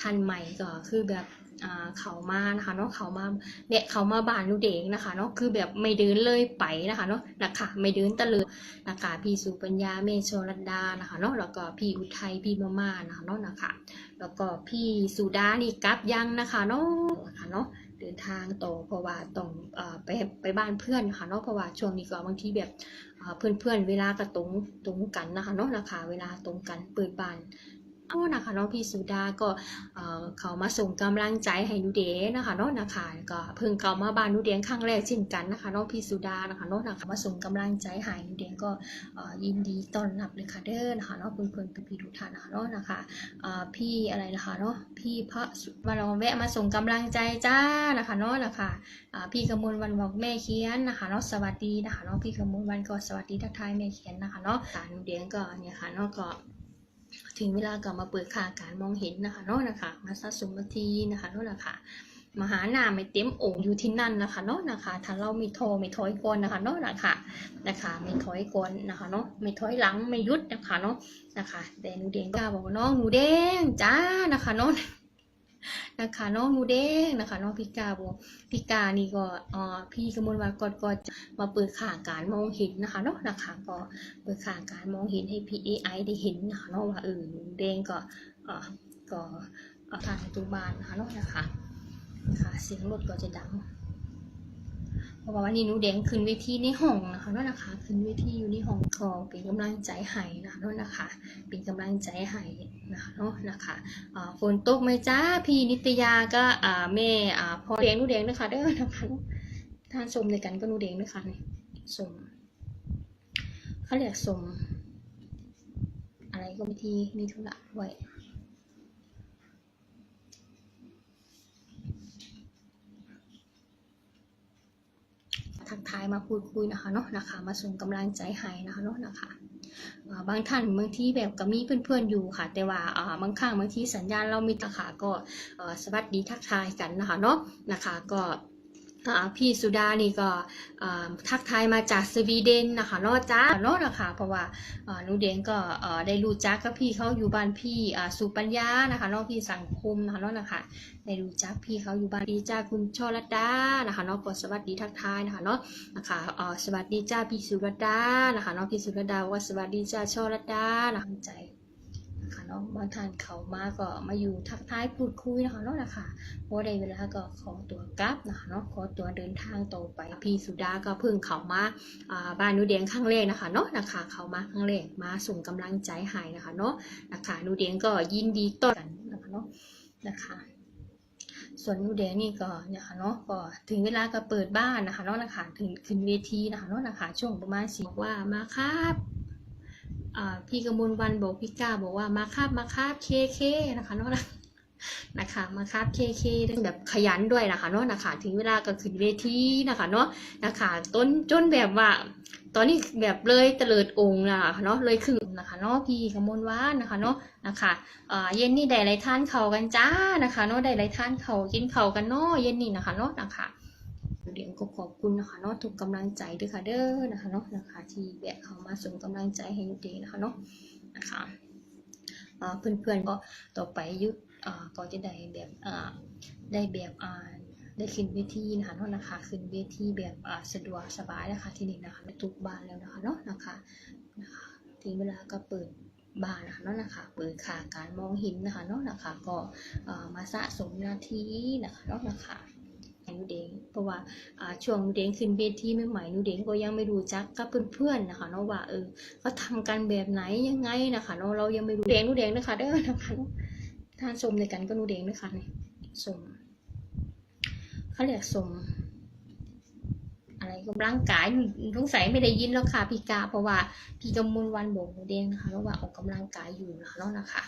ท่านใหม่ก็คือแบบเขามานะคะเนาะเขามาเนี่ยเขามาบ้านหนูเด็กนะคะเนาะคือแบบไม่เดินเลยไปนะคะเนาะนะคะไม่เดินตะเลยนะคะพี่สุปัญญาเมโชรัตดานะคะเนาะแล้วก็พี่อุทัยพี่มาม่านะคะเนาะนะคะ แล้วก็พี่สุดานี่กลับยังนะคะเนาะนะคะเนาะเดินทางต่อเพราะว่าต้องไปไปบ้านเพื่อนค่ะเนาะเพราะว่าช่วงนี้ก็บางทีแบบเพื่อนเพื่อนเวลาก็ตรงตรงกันนะคะเนาะนะคะ เวลาตรงกันเปิดบ้าน เอานะคะเนาะพี่สุดาก็เขามาส่งกำลังใจให้นูเดนะคะเนาะนะคะก็เพิ่งเข้ามาบ้านนูเดครั้งแรกเช่นกันนะคะเนาะพี่สุดานะคะเนาะนะคะมาส่งกำลังใจให้นูเดก็ยินดีต้อนรับเลยค่ะเด้อนะคะเนาะเพื่อนๆพี่ๆทุกท่านนะคะเนาะนะคะอ่าพี่อะไรนะคะเนาะพี่พระมาลองแวะมาส่งกำลังใจจ้านะคะเนาะนะคะอ่าพี่กมลวันบอกแม่เขียนนะคะเนาะสวัสดีนะคะเนาะพี่กมลวันก็สวัสดีทักทายแม่เขียนนะคะเนาะการเดงก็เนี่ยค่ะเนาะก็ ถึงเวลากลับมาเปิดค่าการมองเห็นนะคะเนาะนะคะ มาสะสมนาทีนะคะเนาะนะคะมหาหนาไม่เต็มโอ่งอยู่ที่นั่นนะคะเนาะนะคะ ถ้าเราไม่โทรไม่ถอยก่อนนะคะเนาะนะคะนะคะไม่ถอยก่อนนะคะเนาะไม่ถอยหลังไม่ยุดนะคะเนาะนะคะแต่หนูเด้งก็บอกว่าน้องหนูเด้งจ้านะคะน้อง นะคะน้องหนูเด้งนะคะน้องพิกาบพิกานี่ก็อ๋อพี่กมลวากอดก็มาเปิดข่าการมองเห็นนะคะเนาะนะคะก็เปิดข่าการมองเห็นให้พี่เอได้เห็นนะคะเนาะว่าเออหนูเด้งก็อ๋อก็ทางประตูบานนะคะเนาะนะคะนะคะเสียงรถก็จะดัง เพราะว่านนี้หนูแดงขึ้นเวทีในห้องนะคะนั่นนะคะขึ้นเวทีอยู่ในห้องก็เป็นกำลังใจให้นะคะนั่นนะคะเป็นกำลังใจให้นะคะเนาะนะคะอ่าฝนตกไหมจ้าพี่นิตยาก็อ่าแม่อ่าพอแดงนูแดงนะคะเด้อนะคะท่านชมในกันก็นูแดงนะคะนี่สมเขาเรียกสมอะไรก็ไม่ทีมีธุระไว้ ทักทายมาพูดคุยนะคะเนาะนะคะ มาส่งกำลังใจให้นะคะเนาะนะคะบางท่านบางที่แบบก็มีเพื่อนๆอยู่ค่ะ แต่ว่าบางครั้งบางที่สัญญาณเรามีตะขาก็สวัสดีทักทายกันนะคะเนาะนะคะก็ พี่สุดานี่ก็ทักทายมาจากสวีเดนนะคะเนาะจ้าเนาะนะคะเพราะว่าหนูเดงก็ได้รู้จักกับพี่เขาอยู่บ้านพี่สุปัญญานะคะเนาะพี่สังคมนะคะเนาะนะคะได้รู้จักพี่เขาอยู่บ้านดีจ้าคุณช่อรัตดานะคะนาะก็สวัสดีทักทายนะคะเนาะนะคะสวัสดีจ้าพี่สุรดานะคะน้องพี่สุรดาว่าสวัสดีจ้าช่อรดานะคะใจ นะคะบางท่านเขามาก็มาอยู่ทักทายพูดคุยนะคะเนาะนะคะพอได้เวลาก็ขอตัวกลับนะคะเนาะขอตัวเดินทางต่อไปพี่สุดาก็เพิ่งเขามาบ้านนูเดียงครั้งแรกนะคะเนาะนะคะเขามาครั้งแรกมาส่งกำลังใจให้นะคะเนาะนะคะนูเดียงก็ยินดีต้อนรับนะคะเนาะนะคะส่วนนูแดงนี่ก็เนี่ยค่ะเนาะก็ถึงเวลาก็เปิดบ้านนะคะเนาะนะคะถึงขึ้นเวทีนะคะเนาะนะคะช่วงประมาณสี่บอกว่ามาครับ พี่กมลวันบอกพี่ก้าบอกว่ามาครับมาครับเคเคนะคะเนาะนะคะมาครับเคเคแบบขยันด้วยนะคะเนาะนะคะถึงเวลาก็ขึ้นเวทีนะคะเนาะนะคะต้นจนแบบว่า ตอนนี้แบบเลยเตลิดองค์นะคะเนาะเลยครึ่งนะคะเนาะพี่กมลวันนะคะเนาะนะคะเย็นนี่ได้ไรท่านเขากันจ้านะคะเนาะได้ไรท่านเขากินเขากันเนาะเย็นนี่นะคะเนาะนะคะ เดี๋ยวก็ขอบคุณนะคะเนาะทุกกำลังใจด้วยค่ะเด้อนะคะเนาะนะคะที่แบกเขามาส่งกำลังใจให้ยุตินะคะเนาะนะคะอ่าเพื่อนๆก็ต่อไปยุดอ่าก็จะได้แบบได้แบบอ่าได้ขึ้นเวทีนะคะเนาะนะคะขึ้นเวทีแบบอ่าสะดวกสบายนะคะที่นี่นะคะทุกบ้านแล้วนะคะเนาะนะคะนะคะทีเวลาก็เปิดบ้านนะคะเนาะนะคะเปิดขาการมองเห็นนะคะเนาะนะคะก็มาสะสมนาทีนะคะเนาะนะคะ หนูเด้งเพราะว่าช่วงหนูเด้งขึ้นเวทีใหม่ๆหนูเด้งก็ยังไม่รู้จักกับเพื่อนๆนะคะเนาะว่าเออเขาทำกันแบบไหนยังไงนะคะเนาะเรายังไม่รู้เด้งหนูเด้งนะคะเด้อนะคะท่านชมในกันก็หนูเด้งนะคะนี่ชมเขาเรียกชมอะไรกำลังกายสงสัยไม่ได้ยินแล้วค่ะพี่กาเพราะว่าพี่กำมลวันโบกหมูแดงนะคะแล้วว่าออกกำลังกายอยู่นะคะเนาะนะคะ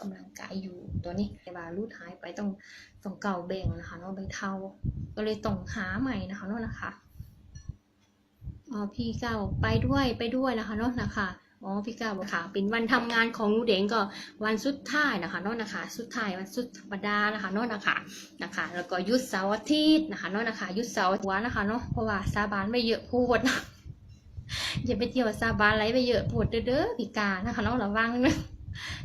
กำลังกายอยู่ตัวนี้แต่ว่ารูดหายไปต้องต้องเก่าแบ่งนะคะเนาะใบเทาก็เลยต้องหาใหม่นะคะเนาะนะคะอ๋อพี่เก้าไปด้วยไปด้วยนะคะเนาะนะคะอ๋อพี่เก้าบอกค่ะเป็นวันทำงานของหนูเด้งก็วันสุดท้ายนะคะเนาะนะคะ สุดท้ายวันสุดธรรมดานะคะเนาะนะคะนะคะ แล้วก็ยุดเสาร์อาทิตย์นะคะเนาะนะคะยุดเสาร์หัวนะคะเนาะเพราะว่าสาบานไม่เยอะพูดนะอย่าไปเที่ยวสาบานไรไปเยอะปวดเด้อๆพิกานะคะเนาะระวังนะ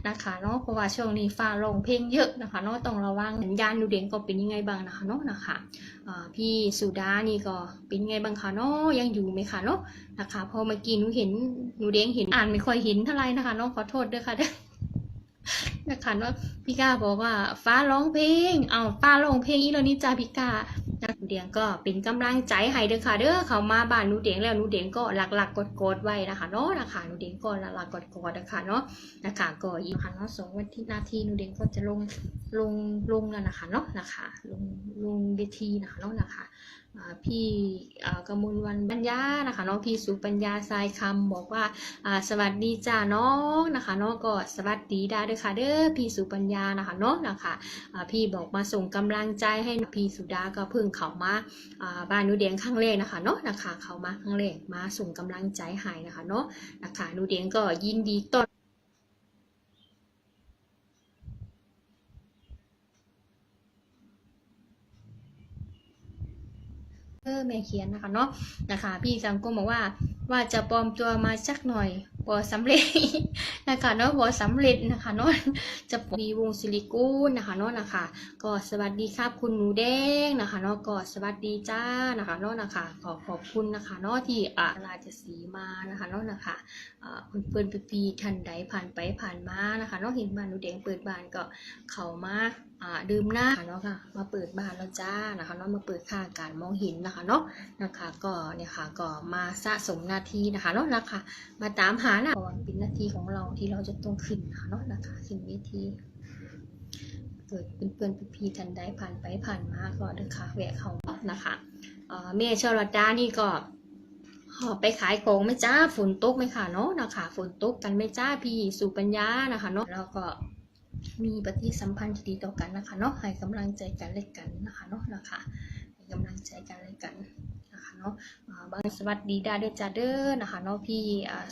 นะคะเนาะเพราะว่าช่วงนี้ฟ้าลงเพลงเยอะนะคะเนาะต้องระวังสัญญาณดูเดงก็เป็นยังไงบ้างนะคะเนาะนะคะพี่สุดานี่ก็เป็นยังไงบ้างคะเนาะยังอยู่ไหมคะเนาะนะคะพอเมื่อกี้หนูเห็นหนูเด้งเห็นอ่านไม่ค่อยเห็นเท่าไหร่นะคะเนาะขอโทษด้วยค่ะ นะคะเนาพี่กาบอกว่า ฟ้าร้องเพลง เอาฟ้าร้องเพลงอีโรนี่จ้าพี่กานะหนูเดียงก็เป็นกำลังใจให้เด้อค่ะเด้อเขามาบ้านนูเดียงแล้วนูเดียงก็หลักๆกดกดๆไว้นะคะเนาะนะคะนูเดียงก็หลักๆกดกดๆนะคะเนาะนะคะก็อีกค่ะเนาะสองวันที่นาทีนูเดียงก็จะลงลงลงแล้วนะคะเนาะนะคะลงลงเวทีนะคะเนาะนะคะ พี่กมลวันปัญญานะคะเนาะพี่สุปัญญาทรายคำบอกว่าสวัสดีจ้าน้องนะคะน้องก็สวัสดีได้ด้วยค่ะเด้อพี่สุปัญญานะคะเนาะนะคะพี่บอกมาส่งกำลังใจให้พี่สุดาก็เพิ่งเข้ามาบ้านนูเดียงครั้งแรกนะคะเนาะนะคะเข้ามาครั้งแรกมาส่งกำลังใจให้นะคะเนาะนะคะนูเดียงก็ยินดีต้อนเอแม่เขียนนะคะเนาะนะคะ พี่สังก็บอกว่าว่าจะปลอมตัวมาสักหน่อยบอสำเร็จนะคะเนาะบอสำเร็จนะคะเนาะจะมีวงซิลิกูนนะคะเนาะนะคะก็สวัสดีครับคุณหนูแดงนะคะเนาะก็สวัสดีจ้านะคะเนาะนะคะขอขอบคุณนะคะเนาะที่อ่าราชสีมานะคะเนาะนะคะอ่าเพื่อนๆพี่ๆท่านใดผ่านไปผ่านมานะคะเนาะเห็นบ้านหนูแดงเปิดบ้านก็เข้ามา ดื่มน้ำเนาะค่ะ มาเปิดบ้านแล้วจ้านะคะเนาะมาเปิดค่าการมองเห็นนะคะเนาะนะคะก็เนี่ยค่ะก็มาสะสมหนาทีนะคะเนาะนะคะมาตามหานะก่อนเป็นหน้าที่ของเราที่เราจะต้องขึ้นนะคะเนาะนะคะขึ้นเวทีเกิดเป็นเพื่อนๆพี่ๆทันได้ผ่านไปผ่านมาก็เดินค่ะแวะเขานะคะเอ่อเมย์ชลดานี่ก็หอบไปขายของไหม่จ้าฝนตกไหมค่ะเนาะนะคะฝนตกกันไหม่จ้าพี่สุปัญญานะคะเนาะแล้วก็ มีปฏิสัมพันธ์ที่ดีต่อกันนะคะเนาะให้กำลังใจกันและกันนะคะเนาะนะคะให้กำลังใจกันและกัน นาะบางสวัสดีดาเดอจ้าเด้อนะคะเนาะพี่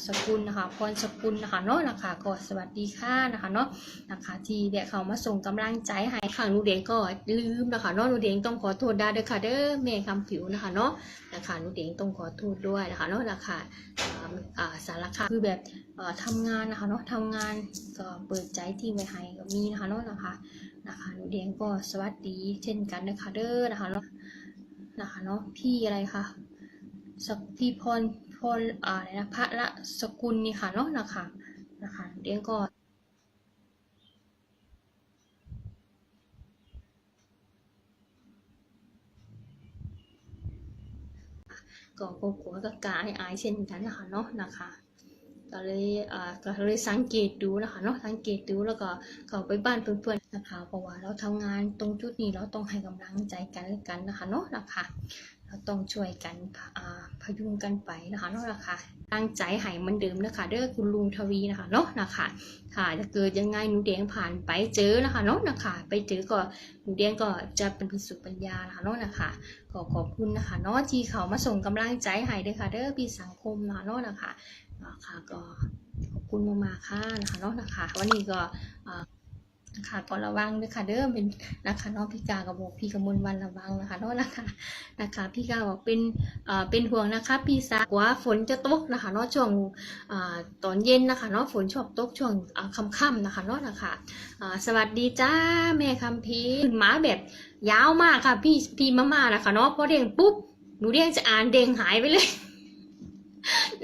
สกุลนะคะพรสกุลนะคะเนาะนะคะก็สวัสดีค่ะนะคะเนาะนะคะที่เด็กเขามาส่งกำลังใจให้ครั้งนูเด็กก็ลืมนะคะเนาะนูเด็กต้องขอโทษดาเดอค่ะเด้อแม่คำผิวนะคะเนาะนะคะนูเด็กต้องขอโทษด้วยนะคะเนาะนะคะอ่าอ่าสารคาคือแบบเอ่อทำงานนะคะเนาะทำงานก็เปิดใจที่ไว้ให้ก็มีนะคะเนาะนะคะนะคะหนูเด็กก็สวัสดีเช่นกันนะคะเด้อนะคะเนาะ นะคะเนาะพี่อะไรคะสักพี่พรพรอะไรนะพระละสกุลนี่ค่ะเนาะนะคะนะคะเดี๋ยวก็ก็กลัวก็กายอายเช่นกันนะคะเนาะนะคะ ก็เลยอ่าก็เลยสังเกตดูนะคะเนาะสังเกตดูแล้วก็เข้าไปบ้านเพื่อนๆนะคะเพราะว่าเราทำงานตรงจุดนี้เราต้องให้กำลังใจกันและกันนะคะเนาะนะคะเราต้องช่วยกันอ่าพยุงกันไปนะคะเนาะนะคะตั้งใจให้เหมันเดิมนะคะเด้อคุณลุงทวีนะคะเนาะนะคะค่ะจะเกิดยังไงหนูแดงผ่านไปเจอนะคะเนาะนะคะไปเจอก็หนูแดงก็จะเป็นพิสุปัญญานะคะเนาะนะคะขอขอบคุณนะคะเนาะที่เขามาส่งกำลังใจให้เด้อค่ะเด้อพี่สังคมนะคะเนาะนะคะ อ่าค่ะก็ขอบคุณมากๆค่ะนะคะเนาะนะคะวันนี้ก็นะคะก็ระวังด้วยค่ะเด้อเป็นนะคะน้องพี่กากับบอกพี่กมลวันระวังนะคะเนาะนะคะนะคะ พี่กาบอกเป็นเอ่อเป็นห่วงนะคะ พี่สาวว่าฝนจะตกนะคะเนาะช่วงอ่าตอนเย็นนะคะเนาะฝนชอบตกช่วงอ่าค่ำๆนะคะเนาะนะคะอ่าสวัสดีจ้าแม่คำพีร์ขึ้นมาแบบยาวมากค่ะพี่พี่มาม่านะคะเนาะพอเด้งปุ๊บหนูเด้งจะอ่านเด้งหายไปเลย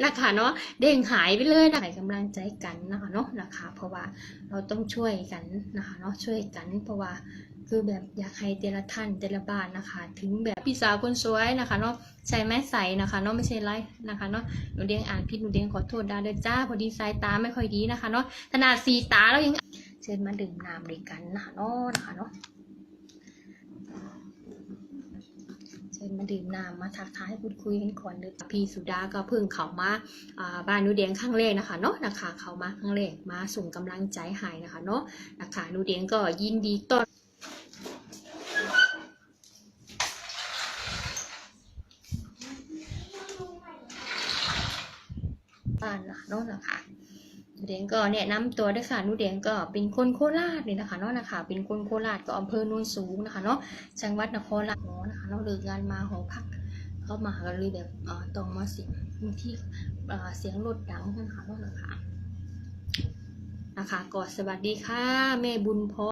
นะคะเนาะเด้งหายไปเลยนะให้กำลังใจกันนะคะเนาะนะคะ เพราะว่าเราต้องช่วยกันนะคะเนาะช่วยกัน เพราะว่าคือแบบอยากให้แต่ละท่านแต่ละบ้านนะคะ ถึงแบบพี่สาวคนสวยนะคะเนาะใส่ไม้ใส่นะคะเนาะไม่ใช่ไรนะคะเนาะหนูเดียงอ่านผิดหนูเดียงขอโทษดาเด้อจ้าพอดีสายตาไม่ค่อยดีนะคะเนาะขนาดสีตาแล้วยังเชิญมาดื่มน้ำด้วยกันนะคะเนาะนะคะเนาะเชิญมาดื่มน้ำมาทักทายพูดคุยกันก่อนเลยพี่สุดาก็เพิ่งเขามาบ้านนูเดียงข้างแรกนะคะเนาะนะคะเขามาข้างแรกมาส่งกำลังใจให้นะคะเนาะนะคะนูเดียงก็ยินดีต้อน บ้านนะคะเนาะนะคะหนู เดงก็แนะนำตัวด้วยค่ะนูเดงก็เป็นคนโคราชเลยนะคะเนาะนะคะ เป็นคนโคราชก็อำเภอโนนสูงนะคะเนาะจังหวัดนครราชเนะนะคะเราเลิกงานมาหอพัก เข้ามาก็เลยแบบตรงมาเสียงที่เอ่เสียงรถดังนะคะเนาะนะคะนะคะก็สวัสดีค่ะแม่บุญพร